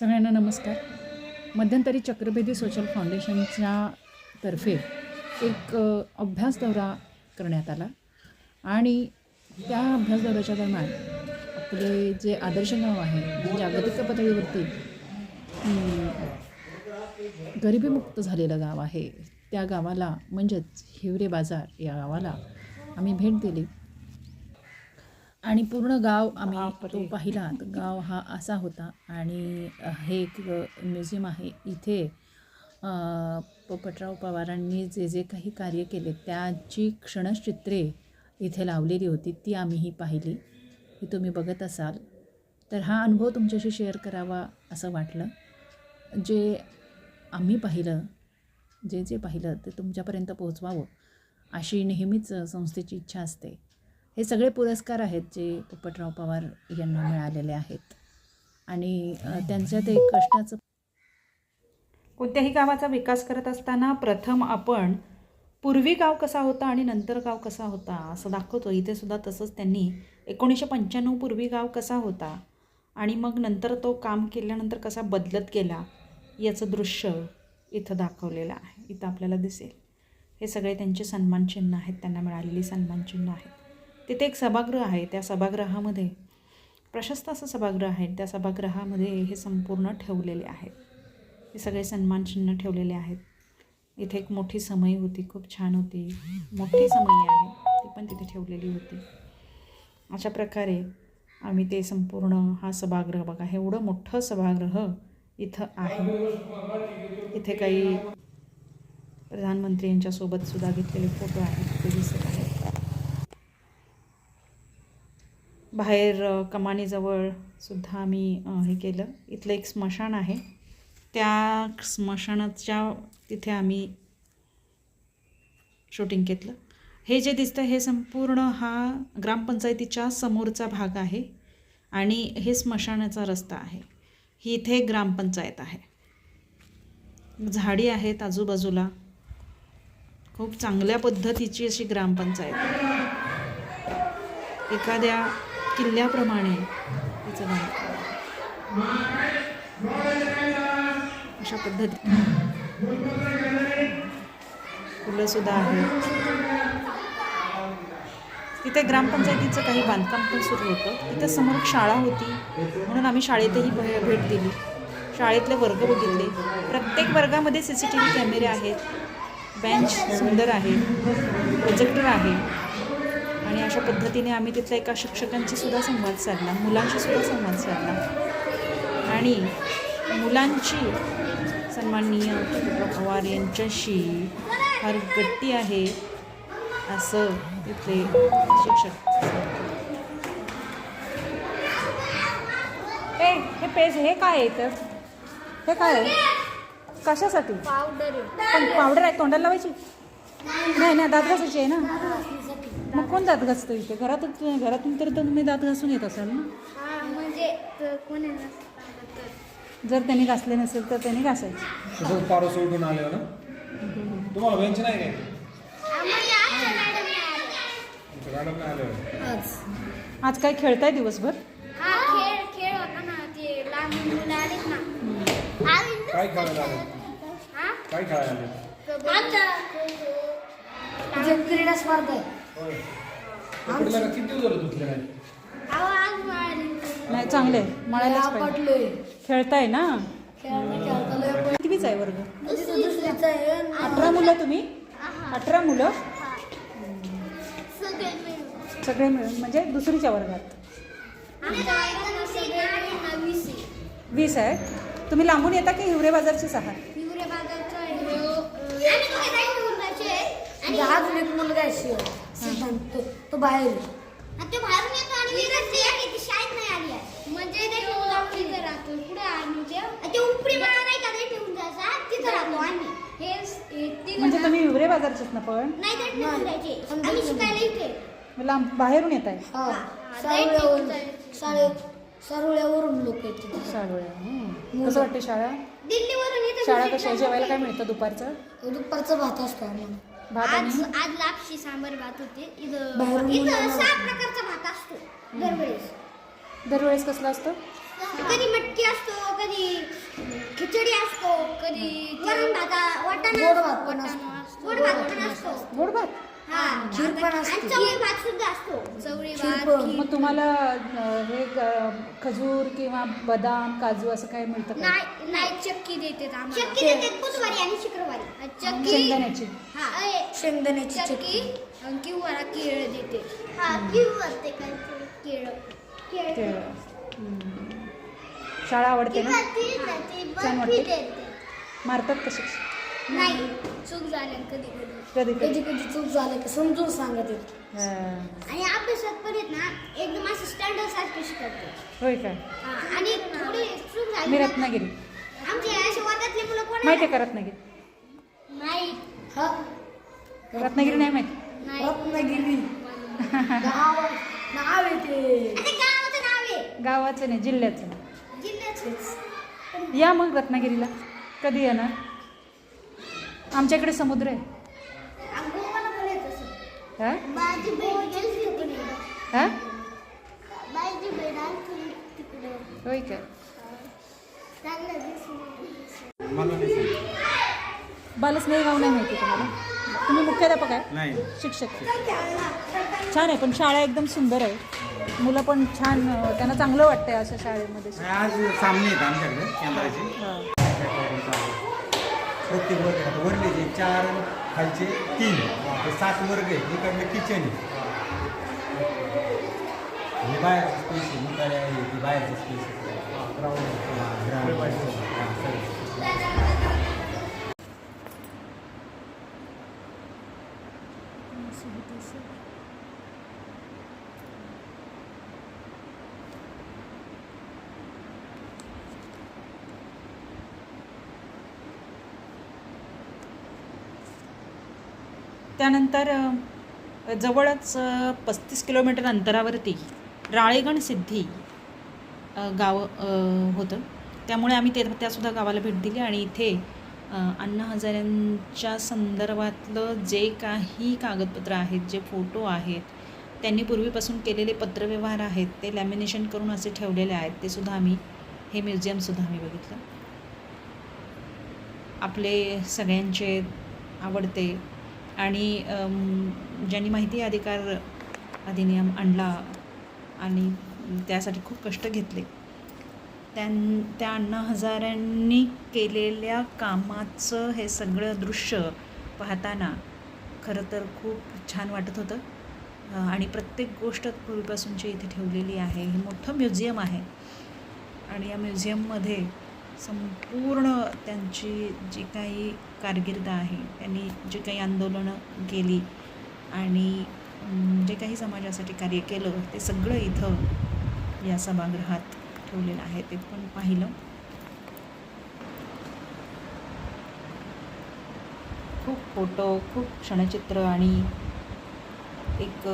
सगळ्यांना नमस्कार. मध्यंतरी चक्रभेदी सोशल फाउंडेशनच्या तर्फे एक अभ्यास दौरा करण्यात आला. आणि त्या अभ्यास दौऱ्याच्या दरम्यान आपले जे आदर्श गाव आहे जे जागतिक पातळीवरती गरिबीमुक्त झालेलं गाव आहे त्या गावाला म्हणजेच हिवरे बाजार या गावाला आम्ही भेट दिली. आणि पूर्ण गाव आम्ही तो पाहिला. गाव हा असा होता. आणि हे एक म्युझियम आहे. इथे पोपटराव पवारांनी जे जे काही कार्य केले त्याची क्षणचित्रे इथे लावलेली होती. ती आम्हीही पाहिली. ही तुम्ही बघत असाल. तर हा अनुभव तुमच्याशी शेअर करावा असं वाटलं. जे आम्ही पाहिलं जे जे पाहिलं ते तुमच्यापर्यंत पोहोचवावं अशी नेहमीच संस्थेची इच्छा असते. हे सगळे पुरस्कार आहेत जे पोपटराव पवार यांना मिळालेले आहेत. आणि त्यांचं त्यांच्या ते कष्टाचं कोणत्याही गावाचा विकास करत असताना प्रथम आपण पूर्वी गाव कसा होता आणि नंतर गाव कसा होता असं दाखवतो. इथे सुद्धा तसंच त्यांनी एकोणीसशे पंच्याण्णव पूर्वी गाव कसा होता आणि मग नंतर तो काम केल्यानंतर कसा बदलत गेला याचं दृश्य इथं दाखवलेलं आहे. इथं आपल्याला दिसेल. हे सगळे त्यांचे सन्मानचिन्ह आहेत. त्यांना मिळालेली सन्मानचिन्ह आहेत. तिथे एक सभागृह आहे. त्या सभागृहामध्ये प्रशस्त असं सभागृह आहे. त्या सभागृहामध्ये हे संपूर्ण ठेवलेले आहेत. हे सगळे सन्मानचिन्ह ठेवलेले आहेत. इथे एक मोठी समई होती. खूप छान होती. मोठी समई आहे. ती पण तिथे ठेवलेली होती. अशा प्रकारे आम्ही ते संपूर्ण हा सभागृह बघा. हे एवढं मोठं सभागृह इथं आहे. इथे काही प्रधानमंत्री यांच्यासोबत सुद्धा घेतलेले फोटो आहेत. ते दिसत आहेत बाहेर कमानीजवळ सुद्धा आम्ही हे केलं. इथलं एक स्मशान आहे. त्या स्मशानाच्या तिथे आम्ही शूटिंग घेतलं हे जे दिसतं हे संपूर्ण हा ग्रामपंचायतीच्या समोरचा भाग आहे आणि हे स्मशानाचा रस्ता आहे. ही इथे एक ग्रामपंचायत आहे. झाडी आहेत आजूबाजूला. खूप चांगल्या पद्धतीची अशी ग्रामपंचायत एखाद्या किल्ल्याप्रमाणे तिचं बांधकाम. अशा पद्धती फुलंसुद्धा आहेत. तिथे ग्रामपंचायतीचं काही बांधकाम पण सुरू होतं. तिथे समोर एक शाळा होती. म्हणून आम्ही शाळेतही भेट दिली. शाळेतले वर्ग बघितले. प्रत्येक वर्गामध्ये सी सी टी व्ही कॅमेरे आहेत. बेंच सुंदर आहे प्रोजेक्टर आहे अशा पद्धतीने आम्ही तिथल्या एका शिक्षकांशी सुद्धा संवाद साधला मुलांशी सुद्धा संवाद साधला. आणि मुलांची सन्माननीय पवार यांच्याशी फार गट्टी आहे असं तिथले शिक्षक ए हे पेज हे काय आहे इथं? हे काय आहे? कशासाठी? पावडर पण पावडर आहे तोंडाला लावायची? नाही ना दात घासायची आहे ना? मग कोण दात घासतं इथे? घरातच घरातून तर तुम्ही दात घासून येत असाल ना? हा म्हणजे त- कोणी नसतं तर जर त्यांनी घासले नसेल तर त्यांनी घासायचे. तसंच पारो सोडून आले ना? तुम्हाला बेंच नाही काय? आम्हाला आमच्या मॅडम नाही आल्या. तुमच्या मॅडम नाही आले. आज. काय खेळताय दिवसभर? हा खेळ खेळ होता ना. ते लहान मुलं आलेत ना. आम्ही काय खेळायला आले? हा? काय खेळायला आले? आमचा जे क्रीडा स्पर्धा आहे. होय. तुटल्या का किती दिवस झाले तुटले नाही नाही चांगले आहे. मळायलाच पाहिजे. खेळताय ना? खेळता खेळता लय कितवीच आहे वर्ग? तिथं दुसरीचं आहे. अठरा मुलं तुम्ही? अठरा मुलं? सगळे मिळून. म्हणजे दुसरीच्या वर्गात. वीस आहे. तुम्ही लांबून येता की हिवरे बाजारचेच आहात? अजून एक मुलगा आहे शिव सिद्धांत तो तो बाहेर. आणि तो बाहेरून येतो आणि ते शाळेत नाही आली आहे. म्हणजे ते राहतो. पुढे आम्ही ते? आणि ते उपरी मला नाही का? ते ठेवून जायचा तिथं राहतो आम्ही. म्हणजे तुम्ही हिवरे बाजारचेच ना पण? नाही तर ठेवून जायचे आम्ही शिकायला इथे. लांब बाहेरून येत आहे. हा. सारुळ्यावरून जायचं. सारे सारुळ्यावरून लोक तिथे शाळा हं. कसं वाटते शाळा? दिल्लीवरून इथे शाळा कशा जेवायला काय. मिळतं दुपारचं? दुपारचा भात असतो आम्हाला. भात आज आणि आज लापशी सांबर भात होते. इथं बाहेरून इथं मुलांना- सहा प्रकारचा भात असतो दरवेळेस. दरवेळेस कसला असतं? कधी मटकी असतो कधी खिचडी असतो कधी वरण भात वाटाणा गोड भात पण असतो. गोड भात पण असतो. गोड भात? खीर पण असते. मग तुम्हाला हे क- खजूर किंवा बदाम काजू असं काय मिळतं नाही नाही चक्की देतात आम्हाला. चक्की देतात बुधवारी आणि शुक्रवारी. चक्की शेंगदाण्याची. हा. शेंगदाण्याची चक्की आणि किंवा केळ देते. हा किंवा ते काय केळ. केळ. शाळा आवडते ना? छान वाटते. मारतात कसे नाही चूक झाल्या कधी कधी. कधी कधी? चूक झाली की समजून सांगत. येत हां. आणि अभ्यासात पण येत ना एकदम असं स्टँडर्ड सारखे शिकवते. होय हा, आणि थोडी चूक झाली मी ना, रत्नागिरी आमच्या अशा वर्गातले मुलं कोण माहिती आहे का रत्नागिरी? नाही. हा. रत्नागिरी नाही माहिती. नाही. रत्नागिरी. गाव नाव येते. गावाचं नाव आहे. गावाचं नाही जिल्ह्याचं. जिल्ह्याचं या मग रत्नागिरीला. कधी येणार? आमच्याकडे समुद्र आहे. हा? हा? होय नाही गाव नाही माहिती तुम्हाला? तुम्ही मुख्याध्यापक आहे? नाही. शिक्षक. छान आहे पण शाळा एकदम सुंदर आहे. मुलं पण छान त्यांना चांगलं वाटतंय अशा शाळेमध्ये. आज सामने आहेत आमच्याकडे. प्रत्येक वर्ग आता वरलेचे चार खालचे तीन ते सात वर्ग आहे. इकडलं किचन आहे. हे बाहेर स्पेस आहे. इकडे आहे. ती बाहेरचं स्पेस आहे. ग्राउंड त्यानंतर जवळच पस्तीस किलोमीटर अंतरावरती राळेगण सिद्धी गाव होतं. त्यामुळे आम्ही ते त्यासुद्धा गावाला भेट दिली आणि इथे अण्णा हजाऱ्यांच्या संदर्भातलं जे काही कागदपत्र आहेत जे फोटो आहेत त्यांनी पूर्वीपासून केलेले पत्रव्यवहार आहेत ते लॅमिनेशन करून असे ठेवलेले आहेत ते सुद्धा आम्ही हे म्युझियमसुद्धा आम्ही बघितलं. आपले सगळ्यांचे आवडते आणि ज्यांनी माहिती अधिकार अधिनियम आणला आणि त्यासाठी खूप कष्ट घेतले त्यां त्या अण्णा हजारांनी केलेल्या कामाचं हे सगळं दृश्य पाहताना खरं तर खूप छान वाटत होतं. आणि प्रत्येक गोष्ट पूर्वीपासूनची इथे ठेवलेली आहे. हे मोठं म्युझियम आहे. आणि या म्युझियममध्ये संपूर्ण त्यांची जी काही कारकीर्द आहे त्यांनी जी काही आंदोलनं केली आणि जे काही समाजासाठी कार्य केलं ते सगळं इथं या सभागृहात ठेवलेलं आहे ते पण पाहिलं. खूप फोटो खूप क्षणचित्र आणि एक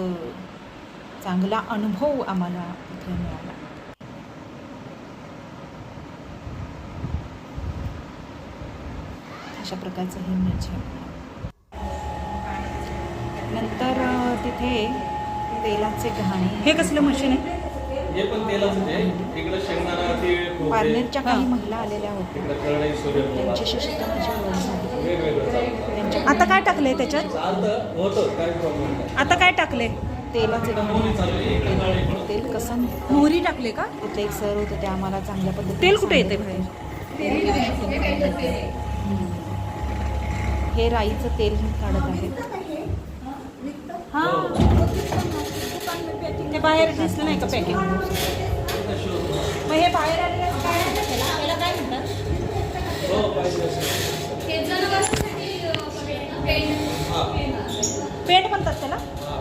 चांगला अनुभव आम्हाला इथे मिळाला. अशा प्रकारचं हे म्युझियम आहे. नंतर तिथे तेलाचे घाणे हे कसलं मशीन आहे? हे पण तेलाच आहे. इकडं शेंगदाणा तीळ खोबरे. पार्लरच्या काही महिला आलेल्या होत्या. त्यांच्याशी सुद्धा माझी ओळख झाली आता काय टाकले त्याच्यात? आता काय टाकले तेलाचे तेल कसं? मोहरी टाकले का? तिथले एक सर होते ते आम्हाला चांगल्या पद्धतीने तेल कुठे येते सांगितलं. हे राईचं तेल काढत आहेत ते बाहेर दिसलं नाही का पॅकेट मग हे बाहेर आलेलं काय? त्याला? त्याला काय म्हणतात? हो. हा पेंट म्हणतात त्याला? हा.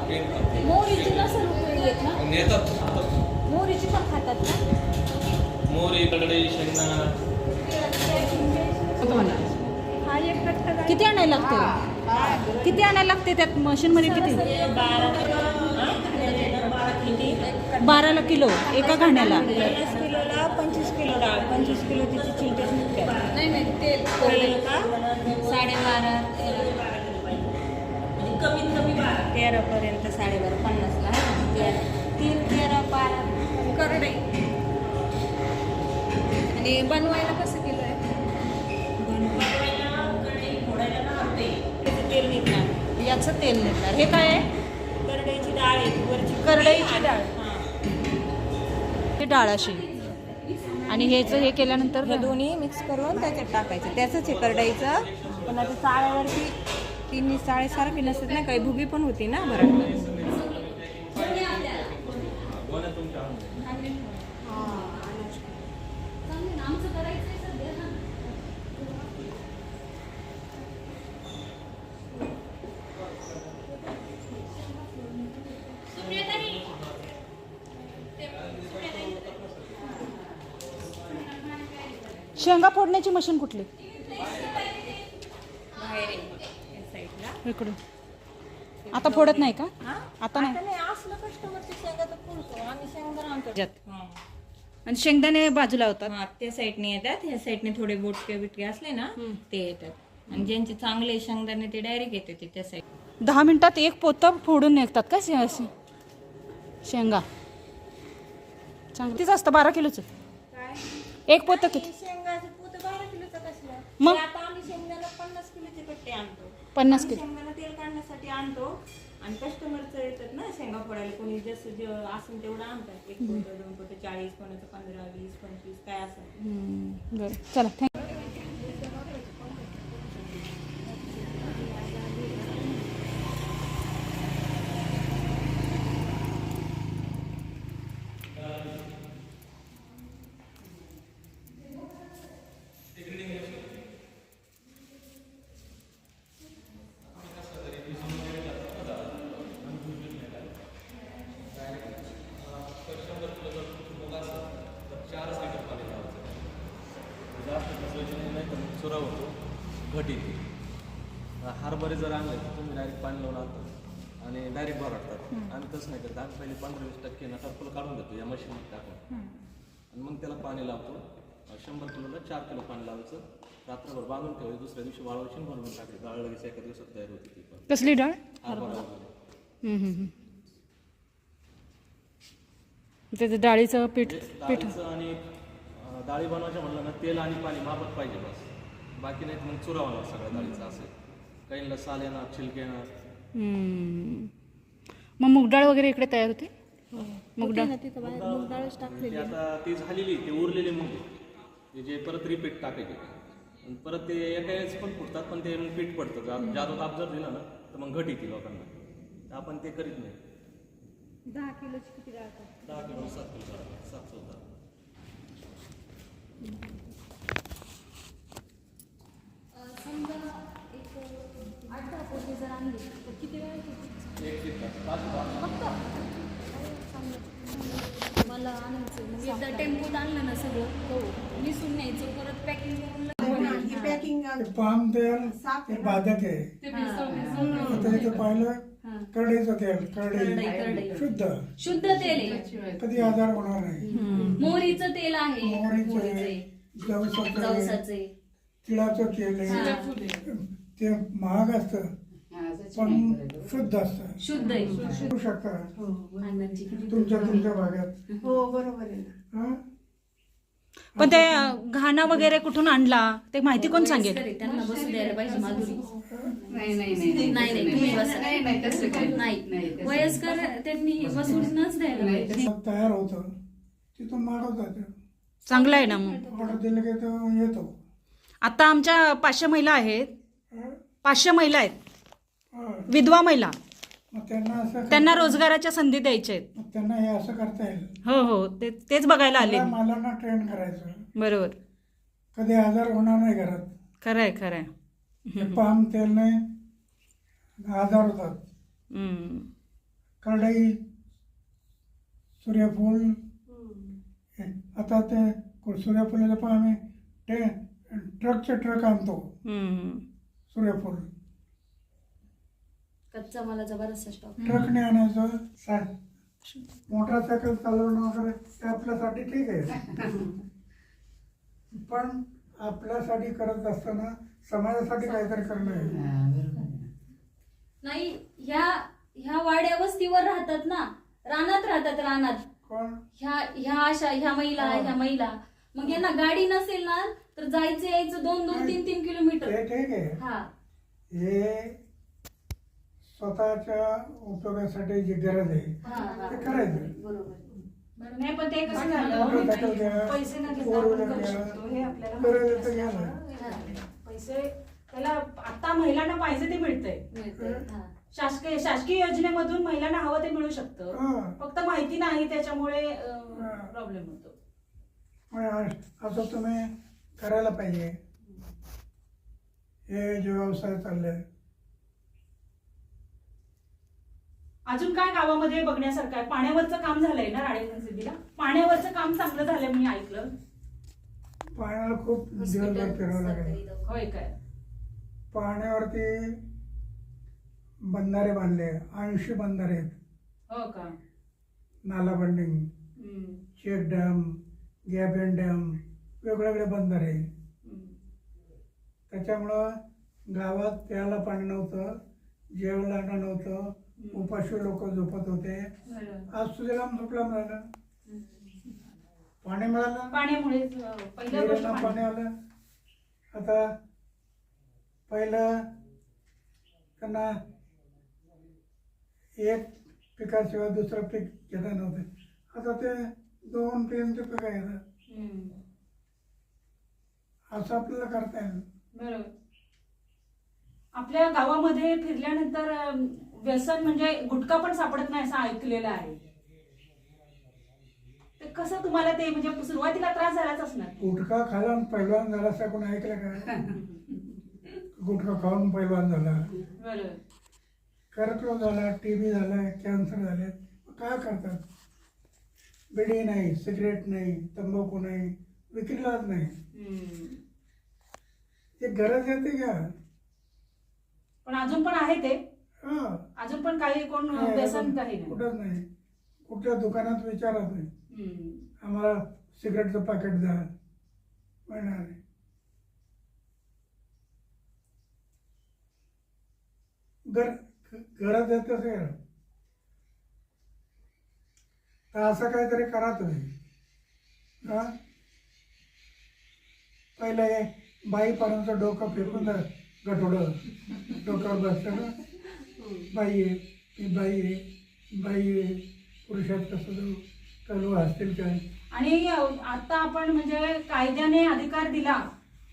मोहरीची उपयोगी आहेत ना? मोहरीची पण खातात ना? मोहरी कडे शेंगदाणा. किती आणायला लागते किती आणायला लागते त्यात? मशीनमध्ये किती? बाराला किलो एका घाण्याला. किलोला पंचवीस किलो डाळ पंचवीस किलो तिची चिंटेच नाही नाही तेल साडेबारा तेरा कमीत कमी बारा तेरापर्यंत साडेबारा पन्नासला आहे तेरा. तीन तेरा बारा. करडे आणि बनवायला कसं? याचं तेल निघणार हे काय आहे? करडईची डाळ आहे वरची करडईची डाळ. हां. ही डाळ अशी आणि हे जर हे केल्यानंतर हे दोन्ही मिक्स करून त्याच्यात टाकायचं. त्याचंच आहे करडईचं. पण आता चाळ्यावरती तिन्ही चाळे सारखी नसतात ना काही भुगी पण होती ना बरं फोडण्याची मशीन कुठली? इकडून. आता फोडत नाही का? आता नाही. हां. आणि शेंगदाणे बाजूला होतात. हा त्या साईडने येतात. ह्या साईडने थोडे बोटके बिटके असले ना ते येतात. आणि ज्यांचे चांगले शेंगदाणे ते डायरेक्ट येतात ते त्या साईड दहा मिनिटात एक पोतं फोडून निघतात का शेंगा? चांगलीच असतं बारा किलोचं. एक पोतं किती शेंगाचं पोतं बारा किलोचं कसलं मग? आता आम्ही शेंगदाणा पन्नास किलोचे कट्टे आणतो. पन्नास किलो. शेंगदाणा तेल काढण्यासाठी आणतो आणि कस्टमरचं येतात ना शेंगा फोडायला कोणी जसं जे असेल तेवढं आणतात. एक पोतं दोन पोतं चाळीस कोणाचं पंधरा वीस पंचवीस काय असं बरं. चला थँक्यू जास्त बसवायची नाही नाही तर मग चुरा होतो घट येते हरभरे जर आणले तर तुम्ही डायरेक्ट पाणी लावून आणता. आणि डायरेक्ट भरडतात. आम्ही तसं नाही करत. आम्ही पहिले पंधरा वीस टक्के ना टप्पल काढून देतो या मशीनमध्ये टाकून. आणि मग त्याला पाणी लावतो. शंभर किलोला चार किलो पाणी लावायचं. रात्रभर बांधून ठेवायचं. दुसऱ्या दिवशी वाळवायची आणि भरून टाकायची. डाळ लगेच एका दिवसात तयार होते ती पण. कसली डाळ? हरभरा. त्याचं डाळीचं पीठ पीठ. आणि डाळी बनवायच्या म्हणलं ना तेल आणि पाणी मापत पाहिजे बस. बाकी नाही मग चुरा होणार सगळ्या डाळीचं असेल काहींना साल येणार छिलके येणार. हम्म. मग मूग डाळ वगैरे इकडे तयार होते? मूग डाळ? ते आता ती झालेली ते उरलेले मग ते जे परत रिपीट टाकायचे आणि परत ते एका वेळेस पण फुटतात पण ते मग पीठ पडतं. जा- जादा ताप जर दिला ना तर मग घट येते लोकांना. तर आपण ते करीत नाही. दहा किलोची किती दहा किलो सात किलो सात चौदा. मला आणायचं मग एकदा टेम्पोत आणलं ना सगळं हो. निसून न्यायचं परत पॅकिंग करून पाम तेल ते बाधक आहे. आता इथं पाहिलं करडईचं तेल करडई. शुद्ध. शुद्ध तेल आहे. कधी आजार होणार नाही. मोहरीचं तेल आहे. मोहरीचं जवसाचे तिळाचं तेल आहे. ते महाग असतं पण शुद्ध असतं. शुद्ध करू शकता. आनंदची किती तुमच्या तुमच्या भागात. हो बरोबर आहे पण ते घाणा वगैरे कुठून आणला? ते माहिती कोण सांगेल? वयस्कर आहे, त्यांना बसू द्यायला पाहिजे माधुरी. नाही नाही तुम्ही बसा. नाही वयस्कर त्यांनी बसूनच द्यायला पाहिजे. तयार होतं. तिथून मागवतात चांगलं आहे ना मग. ऑर्डर दिलं की तो येतो. आता आमच्या पाचशे महिला आहेत. हं? पाचशे महिला आहेत. हं. विधवा महिला. मग त्यांना असं त्यांना रोजगाराच्या संधी द्यायच्या आहेत. मग त्यांना हे असं करता येईल. हो हो. ते तेच बघायला आले. मला मला ना ट्रेन करायचं. बरोबर. कधी आजार होणार नाही घरात. खरंय खरंय. हे पाम तेलने आजार होतात. करडई सूर्यफूल. हे, आता ते को- सूर्यफुलाचं पण आम्ही ट्रकचे ट्रक आणतो. सूर्यफूल. कच्चा मालाचा बराचसा स्टॉक ट्रकने आणायचं सा मोटरसायकल चालवणं वगैरे ते आपल्यासाठी ठीक आहे. पण आपल्यासाठी करत असताना समाजासाठी काहीतरी करणं आहे. नाही ह्या ह्या वाड्या वस्तीवर राहतात ना. रानात राहतात रानात. कोण? ह्या ह्या अशा ह्या महिला ह्या महिला. मग यांना गाडी नसेल ना तर जायचं यायचं दोन दोन तीन तीन किलोमीटर. ते ठीक आहे. हा. हे स्वतःच्या उपयोगासाठी जी गरज आहे ते करायचं. बरोबर. नाही पण ते कसं मोटरसायकल घ्या झालं पैसे न घेता फोर आपण व्हीलर करू घ्या शकतो हे आपल्याला करायचं माहिती तर घ्या असतं. ना. पैसे त्याला आता महिलांना पाहिजे ते मिळतंय. मिळतंय हा. शासकीय शासकीय योजनेमधून महिलांना हवं ते मिळू शकतं. हा. फक्त माहिती नाही त्याच्यामुळे हा. प्रॉब्लेम होतो. मग असं तुम्ही करायला पाहिजे. हे जे व्यवसाय चालले. अजून काय गावामध्ये बघण्यासारखं आहे? पाण्यावरचं काम झालंय ना राणे पाण्यावरचं काम चांगलं झालंय मी ऐकलं. पाण्याला खूप दिवसभर फिरावं लागेल. होय काय? पाण्यावरती बंधारे बांधले. ऐंशी बंधारे आहेत. हो का? नाला bunding. Check dam. Gabion dam वेगवेगळे बंधारे हम्म. त्याच्यामुळं गावात प्यायला पाणी नव्हतं जेवायला नव्हतं उपाशी लोक झोपत होते. आज सुजला झोपला मिळालं पाणी मिळालं पाण्यामुळे पाणी. आलं आता पहिलं त्यांना एक पिकाशिवाय दुसरं पीक घेता नव्हतं आता ते दोन तीन ते घेतात हम्म. असं आपल्याला करता येईल. बरोबर. आपल्या गावामध्ये फिरल्यानंतर व्यसन म्हणजे गुटखा पण सापडत नाही असं ऐकलेलं आहे. ते कसं तुम्हाला ते म्हणजे सुरुवातीला त्रास झालाच असणार. गुटखा खाला आणि पैलवान झाला असं कोणी ऐकलं का? गुटखा खाऊन पैलवान झाला. बरोबर. कर्करोग झाला टी बी झाला कॅन्सर झाले. काय करतात? बिडी नाही सिगरेट नाही तंबाखू नाही विक्रीलाच नाही. ते गरज येते का पण अजून पण आहे ते. हा. अजून पण काही कोण व्यसन काही नाही. कुठंच नाही. कुठल्या दुकानात विचारा तुम्ही हम्म. आम्हाला सिगरेटचं पॅकेट द्या. मिळणार नाही गर गरज येते असेल तर असं काहीतरी करा तुम्ही. पहिलं बाईपर्यंत डोकं फेकून गठोडं. डोक्यावर बसतं ना? बाई आहे ही बाई आहे बाई आहे. पुरुषात कसं जाऊ. चालू असतील काय? आणि आता आपण म्हणजे कायद्याने अधिकार दिला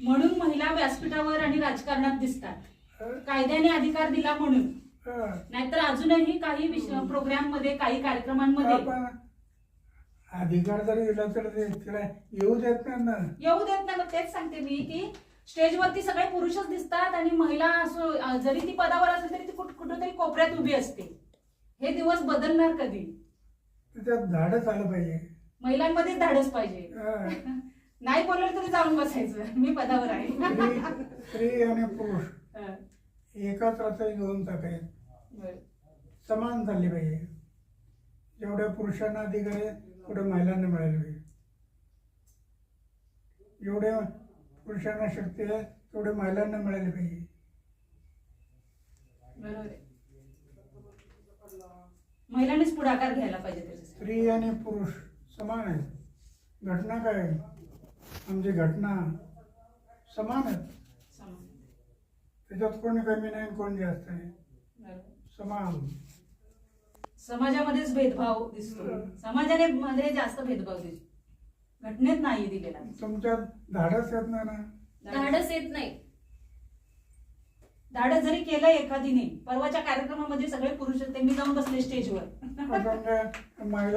म्हणून महिला व्यासपीठावर आणि राजकारणात दिसतात. कायद्याने अधिकार दिला म्हणून. नाहीतर अजूनही काही प्रोग्राममध्ये काही कार्यक्रमांमध्ये अधिकार जरी दिला तर ते तिला येऊ देत नाही ना. येऊ देत नाही मग तेच सांगते मी की स्टेजवरती सगळे पुरुषच दिसतात आणि महिला असो जरी ती पदावर असेल तरी ती कुठ- कुठंतरी कोपऱ्यात उभी असते. हे दिवस बदलणार कधी? त्याच्यात धाडच आलं पाहिजे. महिलांमध्ये धाडस पाहिजे. हा. नाही बोललं तरी जाऊन बसायचं. मी पदावर आहे. स्त्री स्त्री आणि पुरुष. हं. एकाच रथात घेऊन टाकाय बरं. समान झाली पाहिजे. जेवढ्या पुरुषांना अधिकार आहे तेवढ्या महिलांना मिळाले पाहिजे जेवढ्या पुरुषांना शक्ती आहे तेवढ्या महिलांना मिळाले पाहिजे. महिलांनीच पुढाकार घ्यायला पाहिजे स्त्री आणि पुरुष समान आहेत घटना काय? आमची घटना समान आहेत. त्याच्यात कोणी कमी नाही कोणी जास्त नाही. समान समाजामध्येच भेदभाव दिसतो. समाजाने मध्ये जास्त भेदभाव दिसतो. घटनेत नाही दिलेला. तुमच्यात धाडस येत नाही ना? धाडस येत नाही. धाडस जरी केलं एखादीने परवाच्या कार्यक्रमामध्ये सगळे पुरुष होते मी जाऊन बसले स्टेजवर.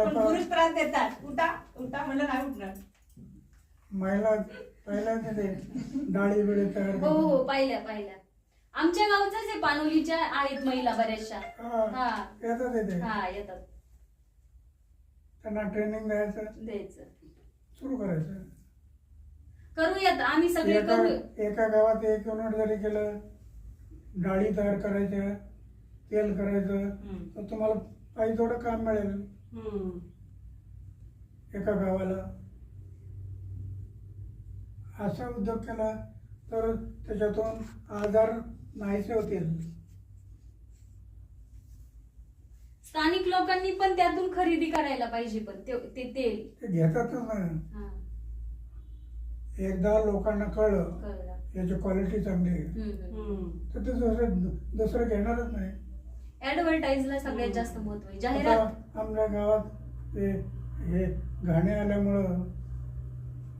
पुरुष त्रास देतात. उठा उठा म्हणलं नाही उठणार. महिला पहिल्या डाळी हो हो पाहिल्या पाहिल्या. आमच्या गावचाच आहे पानोलीच्या आहेत महिला बऱ्याचशा. हा, हा. येतात हा येतात. त्यांना ट्रेनिंग द्यायचं. द्यायचं. सुरू करायचं. करूयात आम्ही सगळे एका करूया. एका गावात एक युनिट जरी केलं डाळी तयार करायच्या तेल करायचं हम्म. तर तुम्हाला पाहिजे थोडं काम मिळेल. हम्म. एका गावाला. असा उद्योग केला तर त्याच्यातून आजार नाहीसे होतील स्थानिक लोकांनी पण त्यातून खरेदी करायला पाहिजे पण ते ते तेल. ते घेतातच ना हा. एकदा लोकांना कळलं कळलं. याची क्वालिटी चांगली आहे. तर ते दुसरं दुसरं घेणारच नाही. ऍडव्हर्टाईजला सगळ्यात जास्त महत्त्व आहे. जाहिरात. आता आपल्या गावात ते हे घाणे आल्यामुळं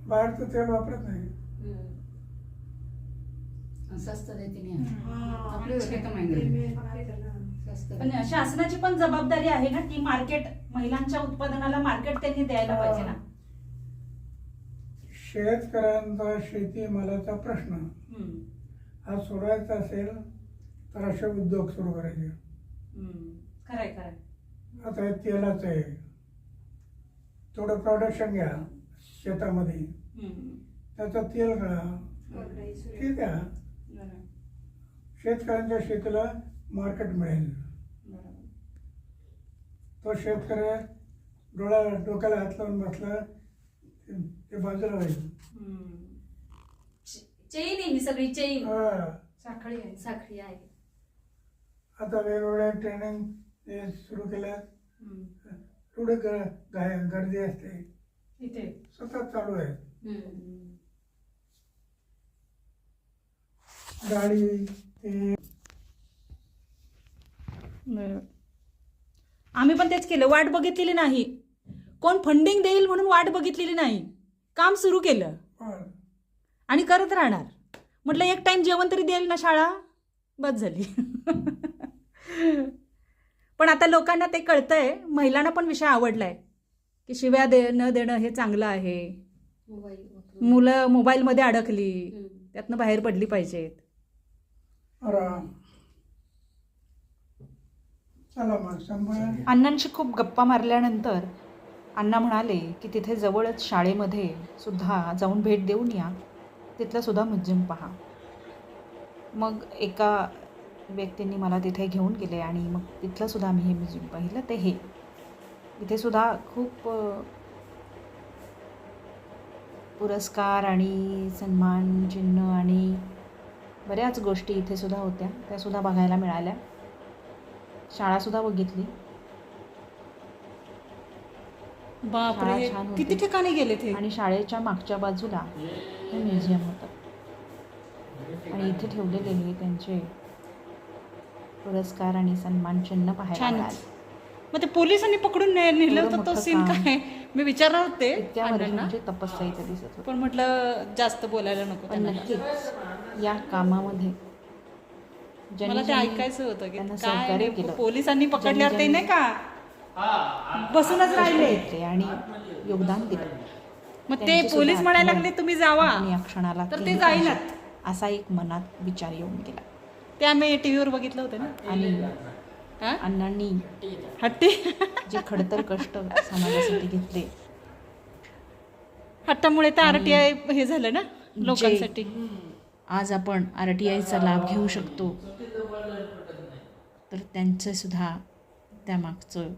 बाहेरचं तेल वापरत नाही. हम्म. पण शासनाची पण जबाबदारी आहे ना की मार्केट महिलांच्या उत्पादनाला मार्केट त्यांनी द्यायला पाहिजे ना. शेतकऱ्यांचा शेती मालाचा प्रश्न. हा सोडवायचा असेल तर असे उद्योग सुरू करायचे. हम्म. खरंय खरंय. आता तेलाचं आहे. थोडं प्रोडक्शन घ्या शेतामध्ये. त्याचं तेल काढा ठीक आहे. शेतकऱ्यांच्या शेतीला मार्केट मिळेल. तो शेतकरी डोळा डोक्याला हात लावून बसला ते- बाजूला राहील. चेन आहे ही सगळी चेन हा. साखळी आहे साखळी आहे आता वेगवेगळ्या ट्रेनिंग सुरू केल्या हम्म. थोडे ग- गा- गर्दी असते इथे सतत चालू आहे हम्म. गाडी बरोबर आम्ही पण तेच केलं. वाट बघितलेली नाही. कोण फंडिंग देईल म्हणून वाट बघितलेली नाही. काम सुरू केलं. आणि करत राहणार. म्हटलं एक टाइम जेवण तरी देईल ना शाळा? बस झाली. पण आता लोकांना ते कळतंय. महिलांना पण विषय आवडलाय. की शिव्या दे न देणं हे चांगलं आहे. मुलं मोबाईलमध्ये अडकली. त्यातनं बाहेर पडली पाहिजेत. राम चला मग शंभर. अण्णांशी खूप गप्पा मारल्यानंतर अण्णा म्हणाले की तिथे जवळच शाळेमध्ये सुद्धा जाऊन भेट देऊन या. तिथलं सुद्धा म्युझियम पहा. मग एका व्यक्तींनी मला तिथे घेऊन गेले आणि मग तिथलं सुद्धा मी हे म्युझियम पाहिलं. ते हे. इथे सुद्धा खूप पुरस्कार आणि सन्मान चिन्ह आणि बऱ्याच गोष्टी इथे सुद्धा होत्या. त्या सुद्धा बघायला मिळाल्या. शाळासुद्धा बघितली. बापरे शाळा छान होती. किती ठिकाणी गेले ते आणि शाळेच्या मागच्या बाजूला हे म्युझियम होतं. आणि इथे ठेवलेले हे त्यांचे पुरस्कार आणि सन्मान चिन्ह पाहायला छानच. मिळाले. मग ते पोलिसांनी पकडून ने- नेलं एवढं होतं तो मोठं सीन काम. काय? मी विचारणार होते अण्णांना. वर्षांची तपस्या इथे दिसत होती पण म्हटलं जास्त बोलायला नको पण त्यांना. नक्कीच या कामामध्ये मला ते ज्यांनी ऐकायचं होतं की त्यांना काय सहकार्य नेमकं केलं. पोलिसांनी पकडल्यावर ते नाही का बसूनच राहिले घेतले आणि योगदान दिलं मग ते त्यांची पोलीस म्हणायला आठवण लागले तुम्ही जावा या क्षणाला तर ते केली जाईनात. पाहिजे. असा एक मनात विचार येऊन गेला ते आम्ही टीव्हीवर बघितलं होतं ना आणि? अण्णांनी हट्टी? जे खडतर कष्ट समाजासाठी घेतले. हट्टामुळे तर आर टी आय हे झालं ना लोकांसाठी. आज आपण आर टी आयचा लाभ घेऊ शकतो. तर त्यांचं सुद्धा त्यामागचं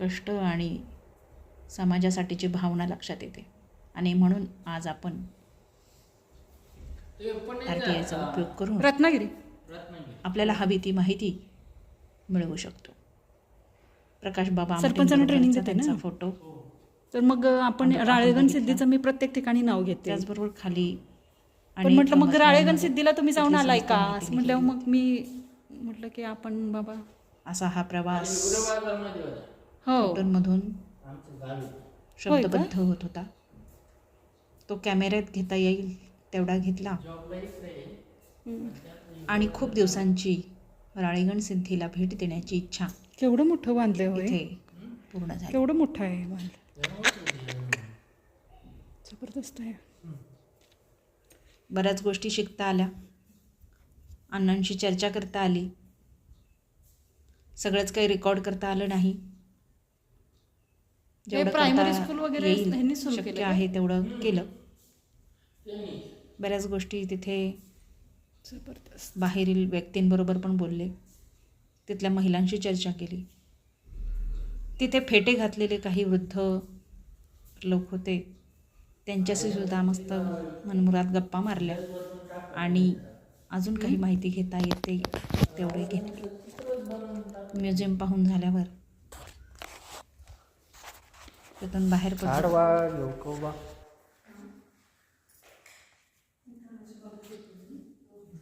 कष्ट आणि समाजासाठीची भावना लक्षात येते. आणि म्हणून आज आपण आर टी आयचा उपयोग करून रत्नागिरी. आपल्याला हवी ती माहिती मिळवू शकतो. प्रकाश बाबा सरपंचांना training देते ना? फोटो तर मग आपण राळेगण सिद्धीचं मी प्रत्येक ठिकाणी नाव घेते. त्याचबरोबर खाली पण अनेक म्हटलं मग राळेगण सिद्धीला तुम्ही जाऊन आलाय का? असं म्हटल्यावर. मग मी म्हटलं की आपण बाबा असा हा प्रवास हो. होय शब्दबद्ध होत होता. तो कॅमेऱ्यात घेता येईल तेवढा घेतला. आणि खूप दिवसांची राळेगण सिद्धीला भेट देण्याची इच्छा. केवढं मोठं बांधलंय होय? पूर्ण झाली. केवढं मोठं आहे बांधलं? जबरदस्त आहे. बऱ्याच गोष्टी शिकता आल्या. अण्णांशी चर्चा करता आली. सगळंच काही रेकॉर्ड करता आलं नाही. जेवढं करता school वगैरे शक्य? आहे तेवढं केलं. बऱ्याच गोष्टी तिथे जबरदस्त. बाहेरील व्यक्तींबरोबर पण बोलले. तिथल्या महिलांशी चर्चा केली. तिथे फेटे घातलेले काही वृद्ध लोक होते. त्यांच्याशी सुद्धा मस्त मनमुरात गप्पा मारल्या. आणि अजून काही माहिती घेता येते तेवढे घेतली. म्युझियम पाहून झाल्यावर. तिथून बाहेर पडलो.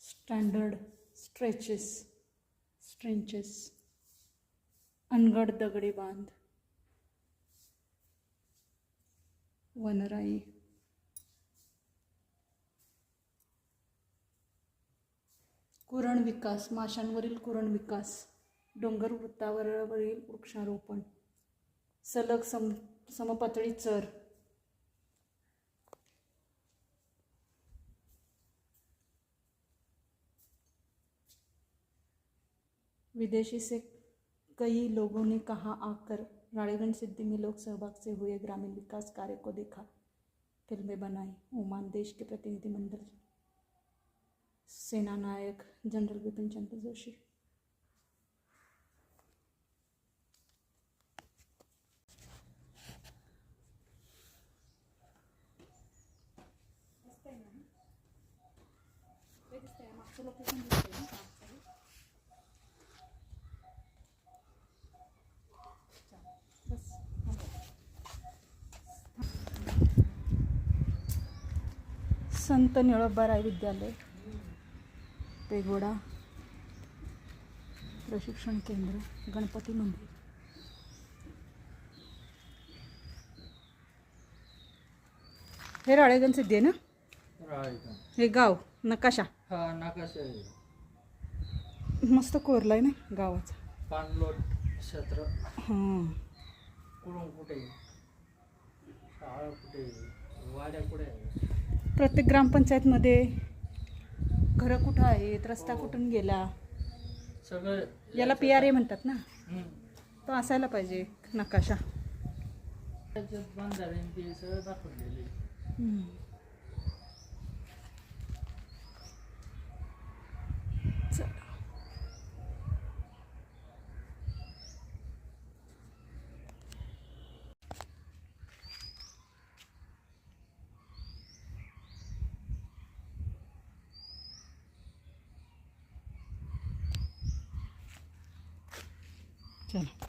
स्टँडर्ड स्ट्रेचेस स्ट्रेंचेस अनगड दगडी बांध. वनराई. कुरण विकास माशांवरील कुरण विकास डोंगर वृत्तावरील वृक्षारोपण. सलग सम समपातळी चर. विदेशी से कई लोगों ने कहा आकर राड़ेगंज सिद्धि में लोग सहभाग से हुए ग्रामीण विकास कार्य को देखा। फिल्में बनाई ओमान देश के प्रतिनिधिमंडल सेना नायक जनरल बिपिन चंद्र जोशी। संत निळोबाराय विद्यालय पेगोडा प्रशिक्षण केंद्र गणपती मंदिर. हे राळेगण सिद्धी आहे ना? हे गाव नकाशा. हा नकाशा आहे. मस्त कोरलाय ना गावाचा. पाणलोट क्षेत्र. हां. कुठे? कुठे? वाड्या कुठे? आहे प्रत्येक ग्रामपंचायतमध्ये घरं कुठं आहेत रस्ता कुठून गेला? सगळं याला पी आर ए म्हणतात ना. तो असायला पाहिजे नकाशा. बांधाऱ्यांनी ते सगळं चला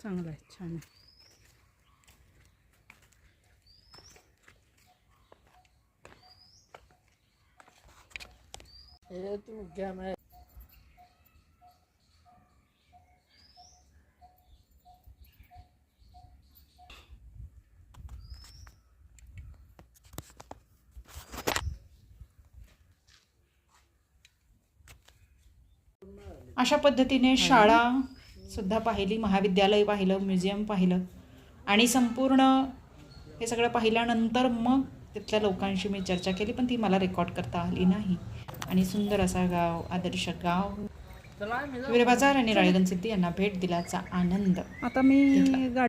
चांगलं आहे छान आहे हे तुम्ही कॅमेरा अशा पद्धतीने शाळा सुद्धा पाहिली महाविद्यालय पाहिलं म्युझियम पाहिलं. आणि संपूर्ण हे सगळं पाहिल्यानंतर मग तिथल्या लोकांशी मी चर्चा केली पण ती मला रेकॉर्ड करता आली नाही. आणि सुंदर असा गाव आदर्श गाव. चला आम्ही जाऊ. विरे बाजार आणि राळेगण सिद्धी यांना भेट दिल्याचा आनंद आता मी